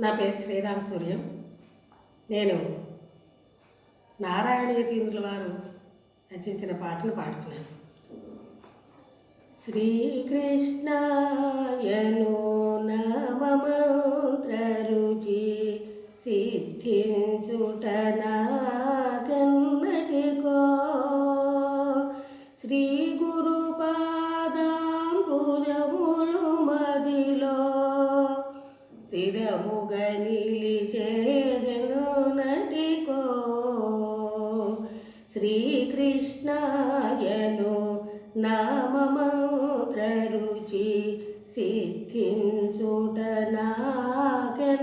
నా పేరు శ్రీరామ్ సూర్యం. నేను నారాయణ యతీంద్రుల వారు రచించిన పాటను పాడుతున్నాను. శ్రీకృష్ణ శ్రీకృష్ణాయను నామమంత్ర రుచి సిద్ధించుట నాకెన్నటికో.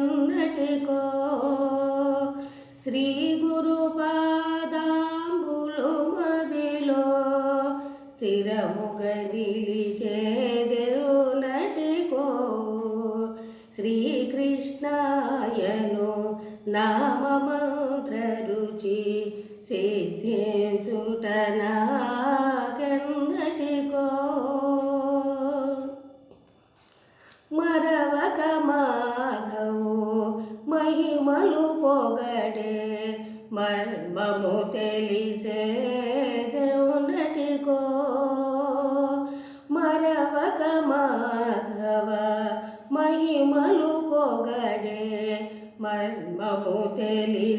శ్రీ గురు పాదాంబులు మదిలో స్థిరముగ నిలిచేదెరు నటికో. శ్రీకృష్ణాయను నామమంత్ర రుచి సిద్ధించుటనాగన్నటికో మరవక మాధవు మహిమలు పొగడే మర్మము తెలిసే దేవునటికో మరవక మాధవ మహిమలు పొగడే మర్మము తెలిసే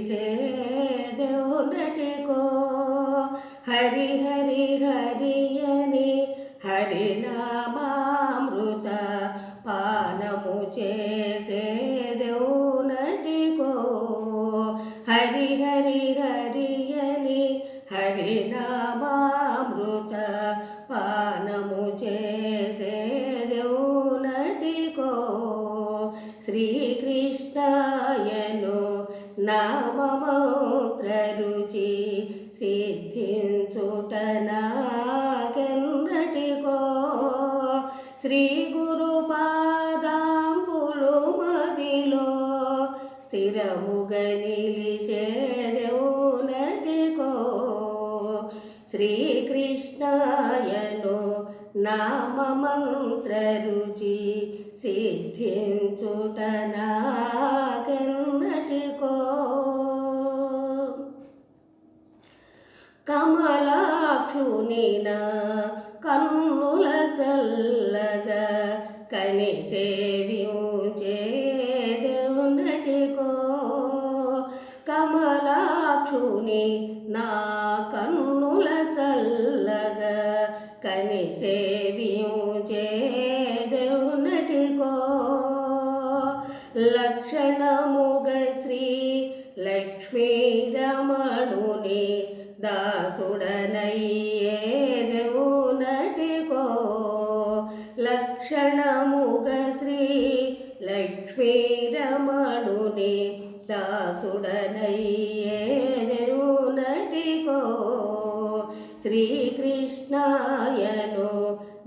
ನಟಿಗೋ ಹರಿ ಹರಿ ಹರಿಯನೇ ಹರಿನಾಮ రుచి శ్రీ గురు పాదాంబులు మదిలో స్థిరముగ నిలిచేదెవునటికో. శ్రీకృష్ణాయను నామమంత్ర రుచి సిద్ధించుట కమలాక్షునిన కన్నుల చల్లగా కని సేవించేదేవునటికో కమలాక్షుని నా కన్నుల చల్లగా కని సేవించే శ్రీకృష్ణాయను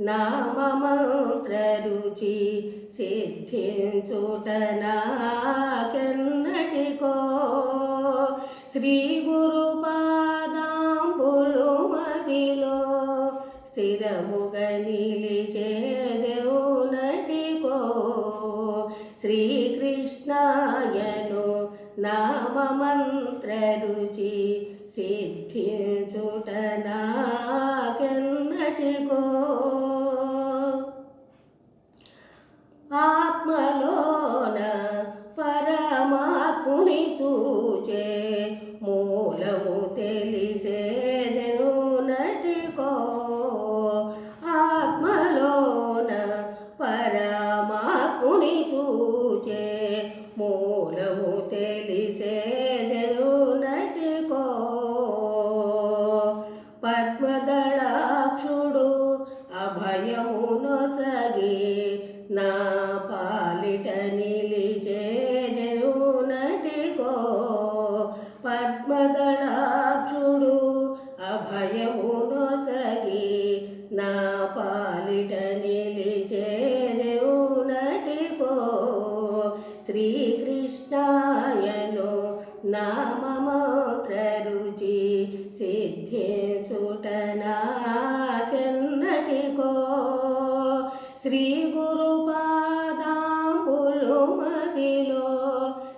నామమంత్రరుచి రుచి సిద్ధించుట శ్రీ గురుపా కృష్ణాయను నామమంత్ర రుచి సిద్ధించుట నాకెన్నటికో ఆత్మలోన పరమాత్ముని చూచే పద్మదళాక్షుడు అభయమునొసగి నా పాలిటని నామమంత్ర రుచి సిద్ధించుట శ్రీ గురు పాదాంబులు మదిలో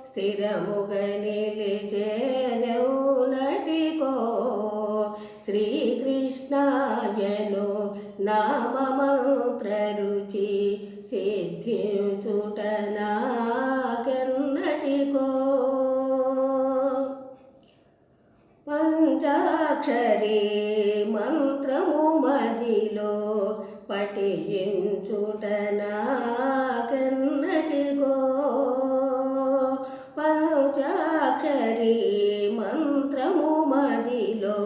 స్థిరముగ నిలిచేదవునటికో శ్రీకృష్ణాయను నామమంత్రరుచి సిద్ధించుట నాకెన్నటికో అక్షరే మంత్రము మదిలో పఠించుట నాకెన్నటిగో పంచాక్షరి మంత్రము మదిలో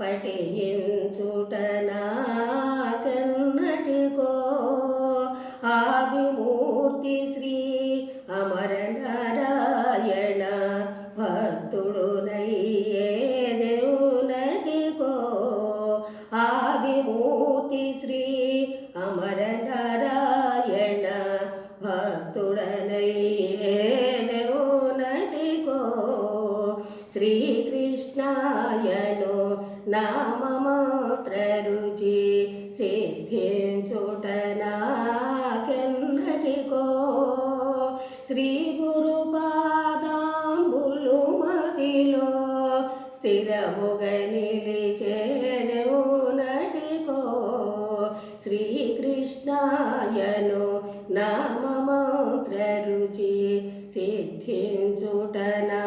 పఠించుట ఆదిమూర్తి శ్రీ అమర నారాయణ భక్తుడనయ్యేదేవునటికో శ్రీకృష్ణాయను నామమాత్ర రుచి సిద్ధించుట నాకెన్నటికో శ్రీ గురు పాదాంబులు మదిలో స్థిరముగ నామమంత్ర రుచి సిద్ధించుటనా